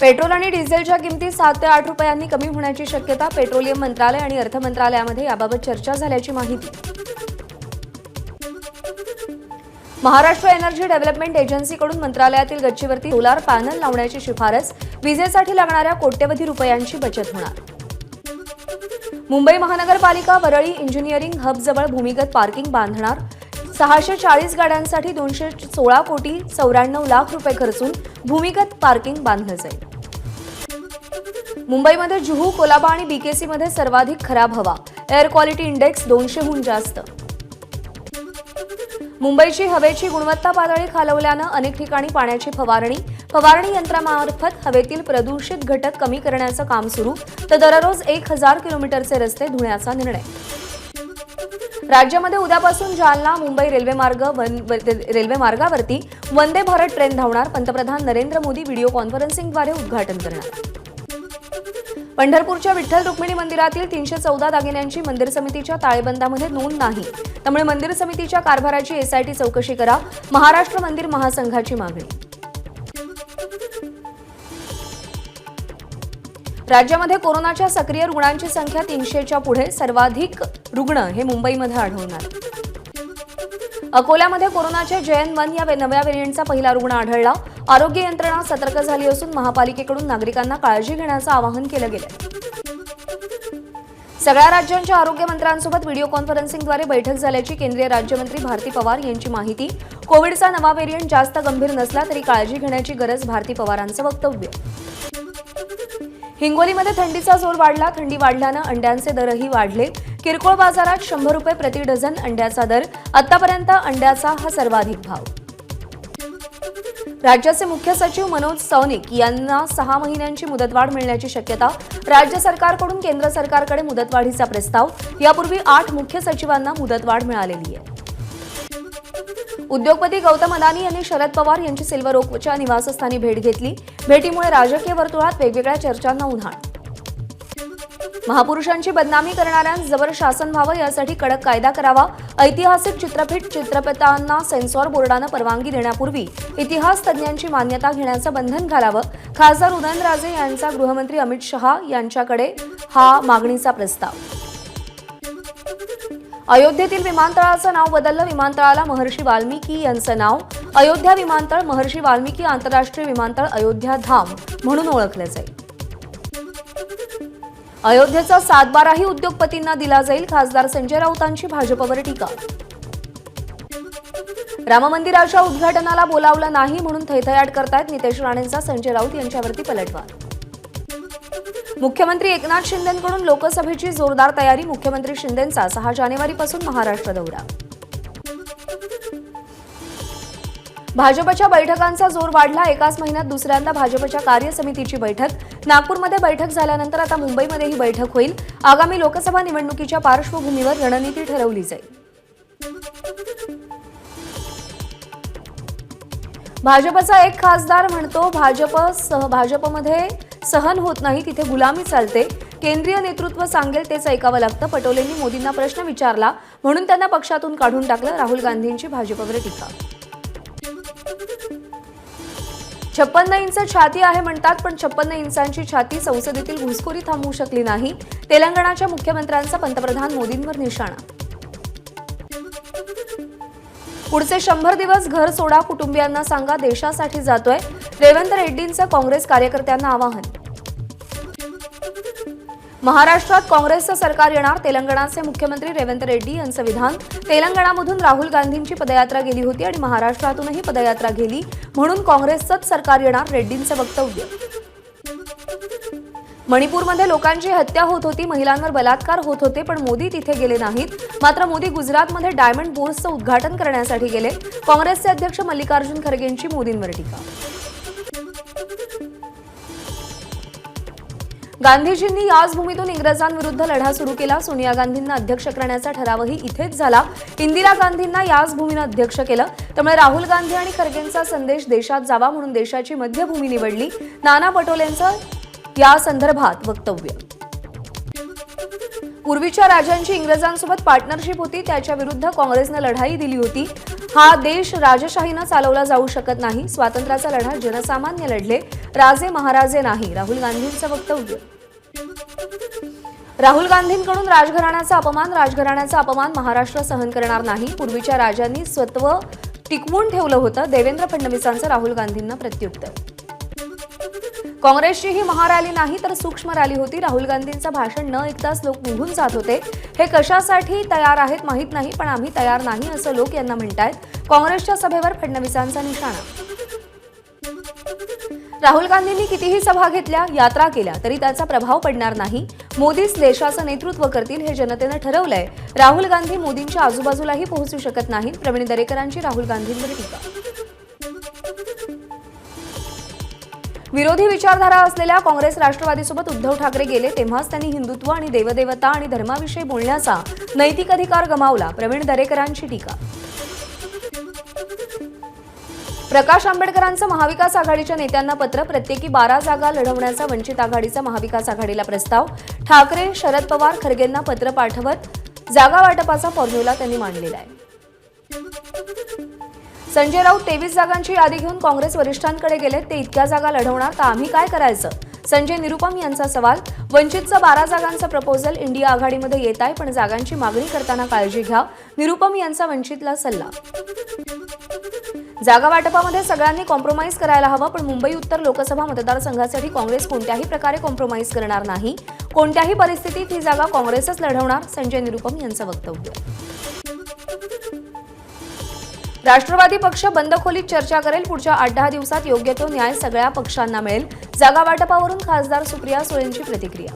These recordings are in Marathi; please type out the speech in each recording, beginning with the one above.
पेट्रोल आणि डिझेलच्या किमती सात ते आठ रुपयांनी कमी होण्याची शक्यता पेट्रोलियम मंत्रालय आणि अर्थ मंत्रालयामध्ये याबाबत चर्चा झाल्याची माहिती. महाराष्ट्र एनर्जी डेव्हलपमेंट एजन्सीकडून मंत्रालयातील गच्चीवरती सोलार पॅनल लावण्याची शिफारस विजेसाठी लागणाऱ्या कोट्यवधी रुपयांची बचत होणार. मुंबई महानगरपालिका वरळी इंजिनिअरिंग हबजवळ भूमिगत पार्किंग बांधणार. सहाशे चाळीस गाड्यांसाठी दोनशे सोळा कोटी चौऱ्याण्णव लाख रुपये खर्चून भूमिगत पार्किंग बांधलं जाईल. मुंबईमध्ये जुहू कोलाबा आणि बीकेसीमध्ये सर्वाधिक खराब हवा. एअर क्वालिटी इंडेक्स दोनशेहून जास्त. मुंबईची हवेची गुणवत्ता पातळी खालवल्यानं अनेक ठिकाणी पाण्याची फवारणी फवारणी यंत्रामार्फत हवेतील प्रदूषित घटक कमी करण्याचं काम सुरू तर दररोज एक हजार किलोमीटरचे रस्ते धुण्याचा निर्णय. राज्यामध्ये उद्यापासून जालना मुंबई रेल्वे मार्ग रेल्वे मार्गावरती वंदे भारत ट्रेन धावणार पंतप्रधान नरेंद्र मोदी व्हिडिओ कॉन्फरन्सिंगद्वारे उद्घाटन करणार. पंढरपूरच्या विठ्ठल रुक्मिणी मंदिरातील तीनशे चौदा दागिन्यांची मंदिर समितीच्या ताळेबंदामध्ये नोंद नाही. त्यामुळे मंदिर समितीच्या कारभाराची एसआयटी चौकशी करा महाराष्ट्र मंदिर महासंघाची मागणी. राज्यामध्ये कोरोनाच्या सक्रिय रुग्णांची संख्या तीनशेच्या पुढे सर्वाधिक रुग्ण हे मुंबईमध्ये आढळणार. अकोल्यामध्ये कोरोनाच्या जयन वन या नव्या व्हेरियंटचा पहिला रुग्ण आढळला. आरोग्य यंत्रणा सतर्क झाली असून महापालिकेकडून नागरिकांना काळजी घेण्याचं आवाहन केलं गेलं सगळ्या राज्यांच्या आरोग्यमंत्र्यांसोबत व्हिडिओ कॉन्फरन्सिंगद्वारे बैठक झाल्याची केंद्रीय राज्यमंत्री भारती पवार यांची माहिती. कोविडचा नवा व्हेरियंट जास्त गंभीर नसला तरी काळजी घेण्याची गरज भारती पवारांचं वक्तव्य. हिंगोलीमध्ये थंडीचा जोर वाढला. थंडी वाढल्यानं अंड्यांचे दरही वाढले. किरकोळ बाजारात शंभर रुपये प्रति डझन अंड्याचा दर. आतापर्यंत अंड्याचा हा सर्वाधिक भाव. राज्याचे मुख्य सचिव मनोज सौनिक यांना सहा महिन्यांची मुदतवाढ मिळण्याची शक्यता. राज्य सरकारकडून केंद्र सरकारकडे मुदतवाढीचा प्रस्ताव. यापूर्वी आठ मुख्य सचिवांना मुदतवाढ मिळालेली आहे. उद्योगपती गौतम अदानी यांनी शरद पवार यांची सिल्वर ओकच्या निवासस्थानी भेट घेतली. भेटीमुळे राजकीय वर्तुळात वेगवेगळ्या चर्चांना उन्हाळ महापुरुषांची बदनामी करणाऱ्यांजवळ शासन व्हावं यासाठी कडक कायदा करावा. ऐतिहासिक चित्रपट चित्रपटांना सेन्सॉर बोर्डानं परवानगी देण्यापूर्वी इतिहास तज्ज्ञांची मान्यता घेण्याचं बंधन घालावं. खासदार उदयनराजे यांचा गृहमंत्री अमित शहा यांच्याकडे हा मागणीचा प्रस्ताव. अयोध्येतील विमानतळाचं नाव बदललं. विमानतळाला महर्षी वाल्मिकी यांचं नाव. अयोध्या विमानतळ महर्षी वाल्मिकी आंतरराष्ट्रीय विमानतळ अयोध्या धाम म्हणून ओळखलं जाईल. अयोध्येचा सातबाराही उद्योगपतींना दिला जाईल. खासदार संजय राऊतांची भाजपवर टीका. राम मंदिराच्या उद्घाटनाला बोलावलं नाही म्हणून थैथयाट करतायत नितेश राणेंचा संजय राऊत यांच्यावरती पलटवार. मुख्यमंत्री एकनाथ शिंदेकडून लोकसभेची जोरदार तयारी मुख्यमंत्री शिंदेंचा सहा जानेवारीपासून महाराष्ट्र दौरा. भाजपच्या बैठकांचा जोर वाढला. एकाच महिन्यात दुसऱ्यांदा भाजपच्या कार्यसमितीची बैठक. नागपूरमध्ये बैठक झाल्यानंतर आता मुंबईमध्ये ही बैठक होईल. आगामी लोकसभा निवडणुकीच्या पार्श्वभूमीवर रणनीती ठरवली जाईल. भाजपचा एक खासदार म्हणतो भाजप सह भाजपमध्ये सहन होत नाही तिथे गुलामी चालते. केंद्रीय नेतृत्व सांगेल तेच ऐकावं लागतं. पटोलेंनी मोदींना प्रश्न विचारला म्हणून त्यांना पक्षातून काढून टाकलं राहुल गांधींची भाजपवर टीका. छप्पन्न इंच छाती आहे म्हणतात पण छप्पन्न इंचांची छाती संसदेतील घुसखोरी थांबवू शकली नाही. तेलंगणाच्या मुख्यमंत्र्यांचा पंतप्रधान मोदींवर निशाणा. पुढचे शंभर दिवस घर सोडा कुटुंबियांना सांगा देशासाठी जातोय. रेवंत रेड्डींचं काँग्रेस कार्यकर्त्यांना आवाहन. महाराष्ट्रात काँग्रेसचं सरकार येणार तेलंगणाचे मुख्यमंत्री रेवंत रेड्डी यांचं विधान. तेलंगणामधून राहुल गांधींची पदयात्रा गेली होती आणि महाराष्ट्रातूनही पदयात्रा गेली म्हणून काँग्रेसचंच सरकार येणार रेड्डींचं वक्तव्य. मणिपूरमध्ये लोकांची हत्या होत होती महिलांवर बलात्कार होत होते पण मोदी तिथे गेले नाहीत. मात्र मोदी गुजरातमध्ये डायमंड बोर्सचं उद्घाटन करण्यासाठी गेले. काँग्रेसचे अध्यक्ष मल्लिकार्जुन खरगेंची मोदींवर टीका. गांधीजींनी याच भूमीतून इंग्रजांविरुद्ध लढा सुरू केला. सोनिया गांधींना अध्यक्ष करण्याचा ठरावही इथेच झाला. इंदिरा गांधींना याच भूमीनं अध्यक्ष केलं. त्यामुळे राहुल गांधी आणि खरगेंचा संदेश देशात जावा म्हणून देशाची मध्यभूमी निवडली. नाना पटोलेंचं या संदर्भात वक्तव्य. पूर्वीच्या राजांची इंग्रजांसोबत पार्टनरशिप होती. त्याच्या विरुद्ध काँग्रेसनं लढाई दिली होती. हा देश राजशाहीनं चालवला जाऊ शकत नाही. स्वातंत्र्याचा लढा जनसामान्य लढले. राजे महाराजे नाही. राहुल गांधींचं वक्तव्य राहुल गांधींकडून राजघराण्याचा अपमान राजघराण्याचा अपमान महाराष्ट्र सहन करणार नाही. पूर्वीच्या राजांनी स्वत्व टिकवून ठेवलं होतं. देवेंद्र फडणवीसांचं राहुल गांधींना प्रत्युत्तर. काँग्रेसची ही महारॅली नाही तर सूक्ष्म रॅली होती. राहुल गांधींचं भाषण न ऐकताच लोक निघून जात होते. हे कशासाठी तयार आहेत माहीत नाही पण आम्ही तयार नाही असं लोक यांना म्हणतायत. काँग्रेसच्या सभेवर फडणवीसांचा निशाणा. राहुल गांधींनी कितीही सभा घेतल्या यात्रा केल्या तरी त्याचा प्रभाव पडणार नाही. मोदीच देशाचं नेतृत्व करतील हे जनतेनं ठरवलंय. राहुल गांधी मोदींच्या आजूबाजूलाही पोहोचू शकत नाहीत. प्रवीण दरेकरांची राहुल गांधींवर टीका. विरोधी विचारधारा असलेल्या काँग्रेस राष्ट्रवादीसोबत उद्धव ठाकरे गेले तेव्हाच त्यांनी हिंदुत्व आणि देवदेवता आणि धर्माविषयी बोलण्याचा नैतिक अधिकार गमावला. प्रवीण दरेकरांची टीका. प्रकाश आंबेडकरांचं महाविकास आघाडीच्या नेत्यांना पत्र प्रत्येकी बारा जागा लढवण्याचा वंचित आघाडीचा महाविकास आघाडीला प्रस्ताव. ठाकरे शरद पवार खरगेंना पत्र पाठवत जागा वाटपाचा फॉर्म्युला त्यांनी मांडलेला आहे. संजय राऊत तेवीस जागांची यादी घेऊन काँग्रेस वरिष्ठांकडे गेले ते इतक्या जागा लढवणार तर आम्ही काय करायचं? संजय निरुपम यांचा सवाल वंचितचं बारा जागांचं प्रपोजल इंडिया आघाडीमध्ये येत आहे पण जागांची मागणी करताना काळजी घ्या निरुपम यांचा वंचितला सल्ला. जागा वाटपामध्ये सगळ्यांनी कॉम्प्रोमाइज करायला हवं पण मुंबई उत्तर लोकसभा मतदारसंघासाठी काँग्रेस कोणत्याही प्रकारे कॉम्प्रोमाइज करणार नाही. कोणत्याही परिस्थितीत ही जागा काँग्रेसच लढवणार संजय निरुपम यांचं वक्तव्य. राष्ट्रवादी पक्ष बंद खोलीत चर्चा करेल. पुढच्या आठ दहा दिवसात योग्य तो न्याय सगळ्या पक्षांना मिळेल. जागा वाटपावरून खासदार सुप्रिया सुळेंची प्रतिक्रिया.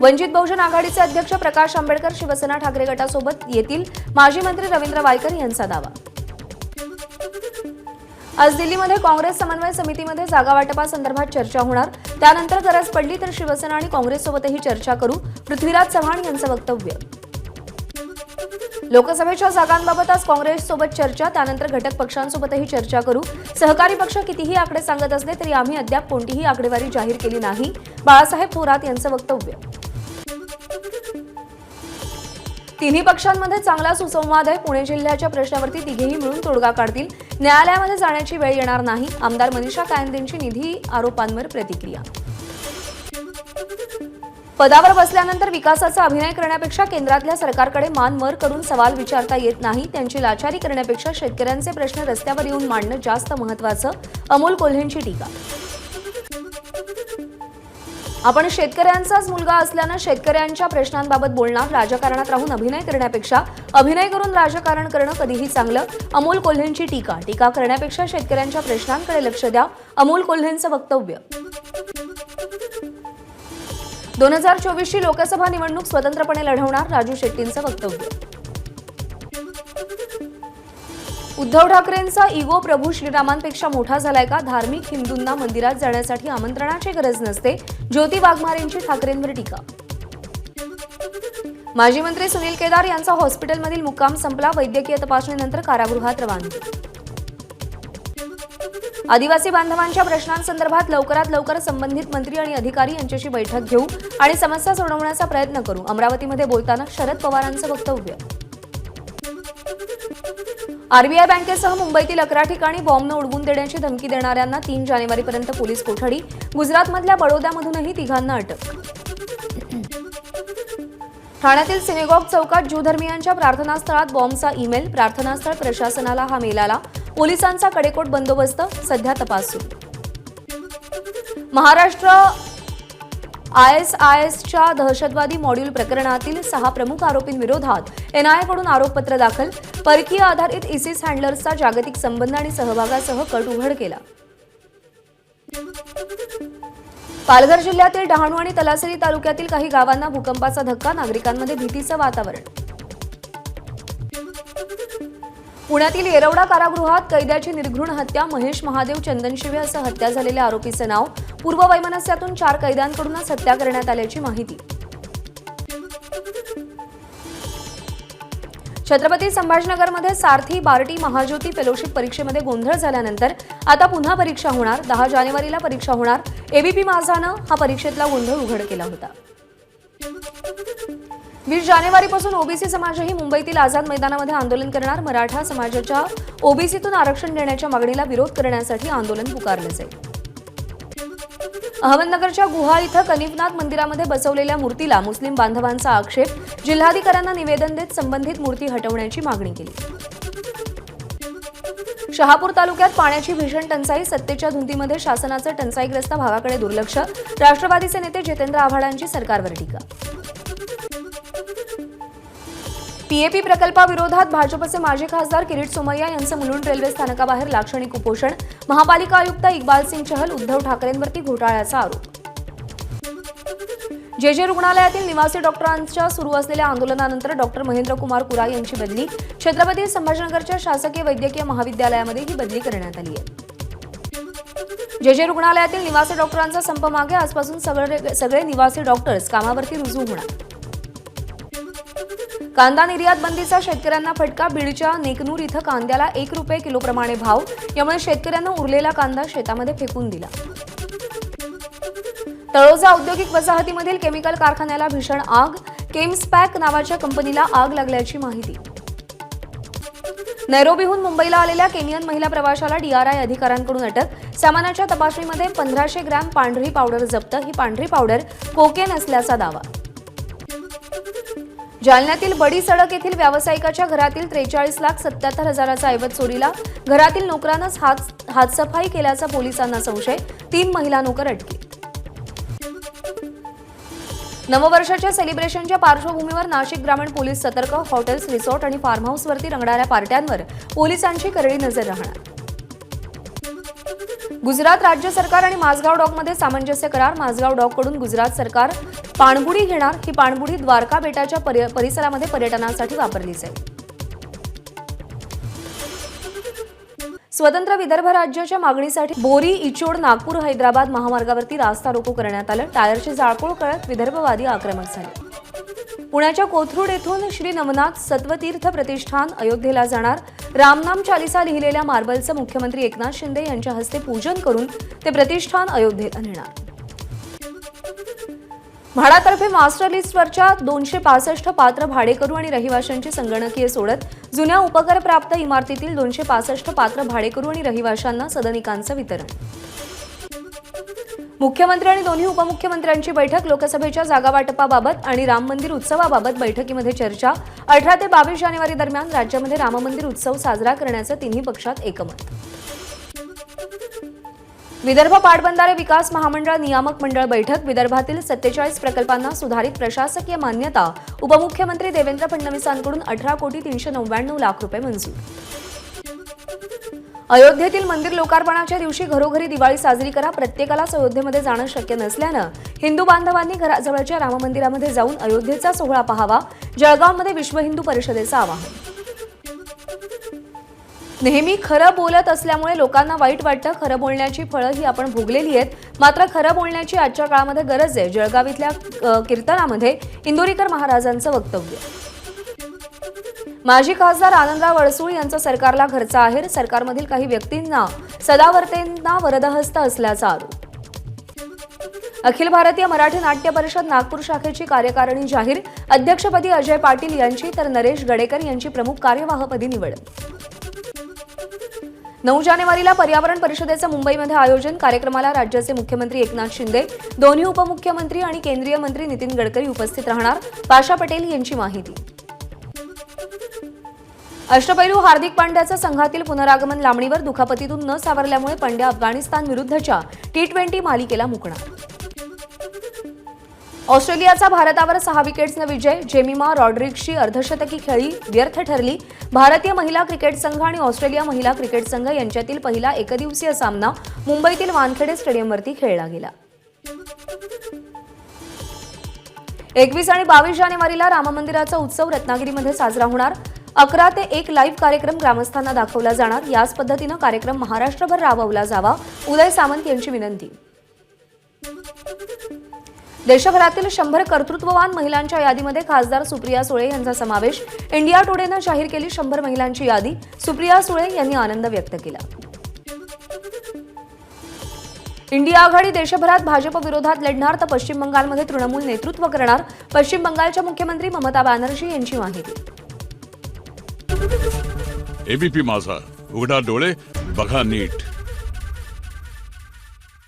वंचित बहुजन आघाडीचे अध्यक्ष प्रकाश आंबेडकर शिवसेना ठाकरे गटासोबत येतील. माजी मंत्री रवींद्र वायकर यांचा दावा. आज दिल्लीमध्ये काँग्रेस समन्वय समितीमध्ये जागा वाटपासंदर्भात चर्चा होणार. त्यानंतर गरज पडली तर शिवसेना आणि काँग्रेससोबतही चर्चा करू. पृथ्वीराज चव्हाण यांचं वक्तव्य. लोकसभेच्या जागांबाबत आज काँग्रेससोबत चर्चा त्यानंतर घटक पक्षांसोबतही चर्चा करू. सहकारी पक्ष कितीही आकडे सांगत असले तरी आम्ही अद्याप कोणतीही आकडेवारी जाहीर केली नाही. बाळासाहेब थोरात यांचं वक्तव्य. तिन्ही पक्षांमध्ये चांगला सुसंवाद आहे. पुणे जिल्ह्याच्या प्रश्नावरती तिघेही मिळून तोडगा काढतील. न्यायालयामध्ये जाण्याची वेळ येणार नाही. आमदार मनीषा कायंदेंची निधी आरोपांवर प्रतिक्रिया. पदावर बसल्यानंतर विकासाचा अभिनय करण्यापेक्षा केंद्रातल्या सरकारकडे मान मर करून सवाल विचारता येत नाही. त्यांची लाचारी करण्यापेक्षा शेतकऱ्यांचे प्रश्न रस्त्यावर येऊन मांडणं जास्त महत्वाचं अमोल कोल्हेंची टीका. आपण शेतकऱ्यांचाच मुलगा असल्यानं शेतकऱ्यांच्या प्रश्नांबाबत बोलणार राजकारणात राहून अभिनय करण्यापेक्षा अभिनय करून राजकारण करणं कधीही चांगलं अमोल कोल्हेंची टीका. टीका करण्यापेक्षा शेतकऱ्यांच्या प्रश्नांकडे लक्ष द्या अमोल कोल्हेंचं वक्तव्य. दोन हजार चोवीसची लोकसभा निवडणूक स्वतंत्रपणे लढवणार राजू शेट्टींचं वक्तव्य. उद्धव ठाकरेंचा इगो प्रभू श्रीरामांपेक्षा मोठा झालाय का? धार्मिक हिंदूंना मंदिरात जाण्यासाठी आमंत्रणाची गरज नसते ज्योती वाघमारेंची ठाकरेंवर टीका. माजी मंत्री सुनील केदार यांचा हॉस्पिटलमधील मुक्काम संपला वैद्यकीय तपासणीनंतर कारागृहात रवानगी. आदिवासी बांधवांच्या प्रश्नांसंदर्भात लवकरात लवकर संबंधित मंत्री आणि अधिकारी यांच्याशी बैठक घेऊ आणि समस्या सोडवण्याचा प्रयत्न करू. अमरावतीमध्ये बोलताना शरद पवारांचं वक्तव्य. आरबीआय बँकेसह मुंबईतील अकरा ठिकाणी बॉम्बनं उडवून देण्याची धमकी देणाऱ्यांना तीन जानेवारीपर्यंत पोलीस कोठडी गुजरातमधल्या बडोद्यामधूनही तिघांना अटक. ठाण्यातील सिनेगॉग चौकात ज्यूधर्मियांच्या प्रार्थनास्थळात बॉम्बचा ईमेल प्रार्थनास्थळ प्रशासनाला हा मेल आला. पोलिसांचा कडेकोट बंदोबस्त सध्या तपास सुरू. महाराष्ट्र आय एस आय एसच्या दहशतवादी मॉड्यूल प्रकरणातील सहा प्रमुख आरोपींविरोधात एनआयएकडून आरोपपत्र दाखल. परकीय आधारित इसिस हँडलर्सचा जागतिक संबंध आणि सहभागासह कट उघड केला. पालघर जिल्ह्यातील डहाणू आणि तलासरी तालुक्यातील काही गावांना भूकंपाचा धक्का नागरिकांमध्ये भीतीचं वातावरण. पुण्यातील येरवडा कारागृहात कैद्याची निर्घृण हत्या महेश महादेव चंदनशिवे असं हत्या झालेल्या आरोपीचं नाव पूर्व वैमनस्यातून चार कैद्यांकडूनच हत्या करण्यात आल्याची माहिती. छत्रपती संभाजीनगरमध्ये सारथी बार्टी महाज्योती फेलोशिप परीक्षेमध्ये गोंधळ झाल्यानंतर आता पुन्हा परीक्षा होणार. दहा जानेवारीला परीक्षा होणार. एबीपी माझानं हा परीक्षेतला गोंधळ उघड केला होता. वीस जानेवारीपासून ओबीसी समाजही मुंबईतील आझाद मैदानामध्ये आंदोलन करणार. मराठा समाजाच्या ओबीसीतून आरक्षण देण्याच्या मागणीला विरोध करण्यासाठी आंदोलन पुकारले जाईल. अहमदनगरच्या गुहा इथं कनिफनाथ मंदिरामध्ये बसवलेल्या मूर्तीला मुस्लिम बांधवांचा आक्षेप. जिल्हाधिकाऱ्यांना निवेदन देत संबंधित मूर्ती हटवण्याची मागणी केली. शहापूर तालुक्यात पाण्याची भीषण टंचाई सत्तेच्या धुंदीमध्ये शासनाचं टंचाईग्रस्त भागाकडे दुर्लक्ष. राष्ट्रवादीचे नेते जितेंद्र आव्हाडांची सरकारवर टीका. पीएपी प्रकल्पाविरोधात भाजपचे माजी खासदार किरीट सोमय्या यांचं मुलुंड रेल्वे स्थानकाबाहेर लाक्षणिक उपोषण. महापालिका आयुक्त इक्बाल सिंग चहल उद्धव ठाकरेंवरती घोटाळ्याचा आरोप. जे जे रुग्णालयातील निवासी डॉक्टरांच्या सुरू असलेल्या आंदोलनानंतर डॉक्टर महेंद्र कुमार कुरा यांची बदली. छत्रपती संभाजीनगरच्या शासकीय वैद्यकीय महाविद्यालयामध्ये ही बदली करण्यात आली आहे. जे जे रुग्णालयातील निवासी डॉक्टरांचा संप मागे आजपासून सगळे सगळे निवासी डॉक्टर्स कामावरती रुजू होणार. कांदा निर्यात बंदीचा शेतकऱ्यांना फटका बीडच्या नेकनूर इथं कांद्याला एक रुपये किलोप्रमाणे भाव यामुळे शेतकऱ्यांना उरलेला कांदा शेतामध्ये फेकून दिला. तळोजा औद्योगिक वसाहतीमधील केमिकल कारखान्याला भीषण आग केम्सपॅक नावाच्या कंपनीला आग लागल्याची माहिती. नैरोबीहून मुंबईला आलेल्या केनियन महिला प्रवाशाला डीआरआय अधिकाऱ्यांकडून अटक सामानाच्या तपासणीमध्ये पंधराशे ग्रॅम पांढरी पावडर जप्त ही पांढरी पावडर कोकेन असल्याचा दावा. जालन्यातील बडी सडक येथील व्यावसायिकाच्या घरातील त्रेचाळीस लाख सत्याहत्तर हजाराचा ऐवज चोरीला. घरातील नोकरानंच हात हातसफाई केल्याचा पोलिसांना संशय. तीन महिला नोकर अटकी नववर्षाच्या सेलिब्रेशनच्या पार्श्वभूमीवर नाशिक ग्रामीण पोलीस सतर्क हॉटेल्स रिसॉर्ट आणि फार्म हाऊसवरती रंगणाऱ्या पार्ट्यांवर पोलिसांची करडी नजर राहणार. गुजरात राज्य सरकार आणि माझगाव डॉकमध्ये सामंजस्य करार माझगाव डॉककडून गुजरात सरकार पाणबुडी घेणार ही पाणबुडी द्वारका बेटाच्या परि- परिसरामध्ये पर्यटनासाठी वापरली जाईल स्वतंत्र विदर्भ राज्याच्या मागणीसाठी बोरी इचोड नागपूर हैदराबाद महामार्गावरती रास्ता रोको करण्यात आलं. टायरची जाळपोळ करत विदर्भवादी आक्रमक झाले. पुण्याच्या कोथरूड येथून श्री नवनाथ सत्वतीर्थ प्रतिष्ठान अयोध्येला जाणार. रामनाम चालिसा लिहिलेल्या मार्बलचं मुख्यमंत्री एकनाथ शिंदे यांच्या हस्ते पूजन करून ते प्रतिष्ठान अयोध्येला नेणार. म्हाडातर्फे मास्टर लिस्टवरच्या दोनशे पासष्ट पात्र भाडेकरू आणि रहिवाशांची संगणकीय सोडत जुन्या उपकरप्राप्त इमारतीतील दोनशे पासष्ट पात्र भाडेकरू आणि रहिवाशांना सदनिकांचं वितरण. मुख्यमंत्री आणि दोन्ही उपमुख्यमंत्र्यांची बैठक लोकसभेच्या जागावाटपाबाबत आणि राम मंदिर उत्सवाबाबत बैठकीमध्ये चर्चा. अठरा ते बावीस जानेवारी दरम्यान राज्यामध्ये राम मंदिर उत्सव साजरा करण्याचं तिन्ही पक्षात एकमत. विदर्भ पाटबंधारे विकास महामंडळ नियामक मंडळ बैठक विदर्भातील सत्तेचाळीस प्रकल्पांना सुधारित प्रशासकीय मान्यता उपमुख्यमंत्री देवेंद्र फडणवीसांकडून अठरा कोटी तीनशे नव्याण्णव लाख रुपये मंजूर. अयोध्येतील मंदिर लोकार्पणाच्या दिवशी घरोघरी दिवाळी साजरी करा प्रत्येकालाच अयोध्येमध्ये जाणं शक्य नसल्यानं हिंदू बांधवांनी घराजवळच्या राम मंदिरामध्ये जाऊन अयोध्येचा सोहळा पाहावा जळगावमध्ये विश्व हिंदू परिषदेचं आवाहन. नेहमी खरं बोलत असल्यामुळे लोकांना वाईट वाटतं. खरं बोलण्याची फळं ही आपण भोगलेली आहेत. मात्र खरं बोलण्याची आजच्या काळामध्ये गरज आहे. जळगाव इथल्या कीर्तनामध्ये इंदोरीकर महाराजांचं वक्तव्य. माजी खासदार आनंदराव अडसूळ यांचा सरकारला घरचा आहेर. सरकारमधील काही व्यक्तींना सदावर्तेंना वरदहस्त असल्याचा आरोप. अखिल भारतीय मराठी नाट्य परिषद नागपूर शाखेची कार्यकारिणी जाहीर. अध्यक्षपदी अजय पाटील यांची तर नरेश गडेकर यांची प्रमुख कार्यवाहपदी निवड. नऊ जानेवारीला पर्यावरण परिषदेचं मुंबईमध्ये आयोजन. कार्यक्रमाला राज्याचे मुख्यमंत्री एकनाथ शिंदे दोन्ही उपमुख्यमंत्री आणि केंद्रीय मंत्री नितीन गडकरी उपस्थित राहणार. पाशा पटेल यांची माहिती. अष्टपैलू हार्दिक पांड्याचं संघातील पुनरागमन लांबणीवर दुखापतीतून न सावरल्यामुळे पंड्या अफगाणिस्तान विरुद्धच्या टी ट्वेंटी मालिकेला मुकणार. ऑस्ट्रेलियाचा भारतावर सहा विकेट्सनं विजय जेमिमा रॉड्रिक्सची अर्धशतकी खेळी व्यर्थ ठरली. भारतीय महिला क्रिकेट संघ आणि ऑस्ट्रेलिया महिला क्रिकेट संघ यांच्यातील पहिला एकदिवसीय सामना मुंबईतील वानखेडे स्टेडियमवरती खेळला गेला. एकवीस आणि बावीस जानेवारीला राममंदिराचा उत्सव रत्नागिरीमध्ये साजरा होणार. अकरा ते एक लाईव्ह कार्यक्रम ग्रामस्थांना दाखवला जाणार. याच पद्धतीनं कार्यक्रम महाराष्ट्रभर राबवला जावा. उदय सामंत यांची विनंती. देशभरातील शंभर कर्तृत्ववान महिलांच्या यादीमध्ये खासदार सुप्रिया सुळे यांचा समावेश. इंडिया टुडेनं जाहीर केली शंभर महिलांची यादी. सुप्रिया सुळे यांनी आनंद व्यक्त केला. इंडिया आघाडी देशभरात भाजप विरोधात लढणार तर पश्चिम बंगालमध्ये तृणमूल नेतृत्व करणार. पश्चिम बंगालच्या मुख्यमंत्री ममता बॅनर्जी यांची माहिती. एबीपी माझा. उघडा डोळे बघा नीट.